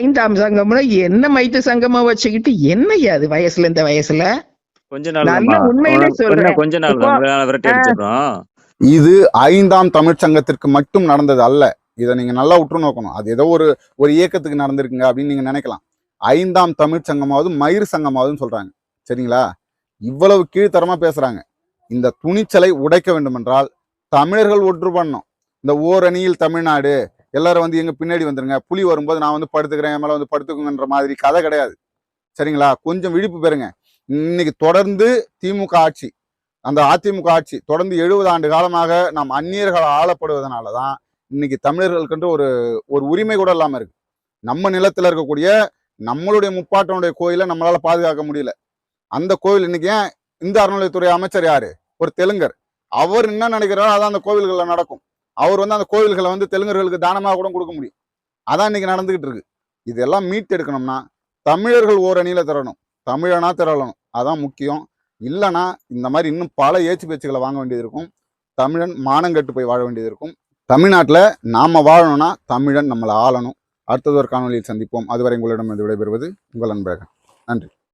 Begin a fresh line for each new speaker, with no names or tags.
ஐந்தாம் சங்கம்னா என்ன மைத்து சங்கமா வச்சுக்கிட்டு என்னய்யா அது வயசுல இந்த வயசுல?
கொஞ்ச நாள்
உண்மையிலே சொல்றேன்.
கொஞ்ச நாள்
இது ஐந்தாம் தமிழ்ச் சங்கத்திற்கு மட்டும் நடந்தது அல்ல. இதை நீங்க நல்லா உற்று நோக்கணும். அது ஏதோ ஒரு ஒரு இயக்கத்துக்கு நடந்திருக்குங்க அப்படின்னு நீங்க நினைக்கலாம். ஐந்தாம் தமிழ்ச் சங்கமாவது மயிர் சங்கமாவதுன்னு சொல்றாங்க. சரிங்களா? இவ்வளவு கீழ்த்தரமா பேசுறாங்க. இந்த துணிச்சலை உடைக்க வேண்டும் என்றால் தமிழர்கள் ஒன்று பண்ணணும். இந்த ஓரணியில் தமிழ்நாடு எல்லாரும் வந்து எங்க பின்னாடி வந்துருங்க. புலி வரும்போது நான் வந்து படுத்துக்கிறேன் என் மேல வந்து படுத்துக்குங்கன்ற மாதிரி கதை கிடையாது. சரிங்களா? கொஞ்சம் விழிப்பு பெறுங்க. இன்னைக்கு தொடர்ந்து திமுக ஆட்சி அந்த அதிமுக ஆட்சி தொடர்ந்து எழுபது ஆண்டு காலமாக நாம் அந்நியர்கள் ஆளப்படுவதனால தான் இன்னைக்கு தமிழர்களுக்கென்று ஒரு ஒரு உரிமை கூட இல்லாமல் இருக்கு. நம்ம நிலத்தில் இருக்கக்கூடிய நம்மளுடைய முப்பாட்டனுடைய கோயிலை நம்மளால பாதுகாக்க முடியல. அந்த கோவில் இன்னைக்கு ஏன் இந்த அறநிலையத்துறை அமைச்சர் யாரு? ஒரு தெலுங்கர். அவர் என்ன நினைக்கிறாரோ அதான் அந்த கோவில்களில் நடக்கும். அவர் வந்து அந்த கோவில்களை வந்து தெலுங்கர்களுக்கு தானமாக கூட கொடுக்க முடியும். அதான் இன்னைக்கு நடந்துகிட்டு இருக்கு. இதெல்லாம் மீட்டு எடுக்கணும்னா தமிழர்கள் ஓரணியில் திரளணும். தமிழனா திரளணும். அதான் முக்கியம். இல்லைன்னா இந்த மாதிரி இன்னும் பல ஏச்சு பேச்சுகளை வாங்க வேண்டியது இருக்கும். தமிழன் மானங்கெட்டு போய் வாழ வேண்டியது இருக்கும். தமிழ்நாட்டில் நாம் வாழணும்னா தமிழன் நம்மளை ஆளணும். அடுத்தது ஒரு காணொலியில் சந்திப்போம். அதுவரை உங்களிடம் விடைபெறுவது உங்கள் அன்பழகன். நன்றி.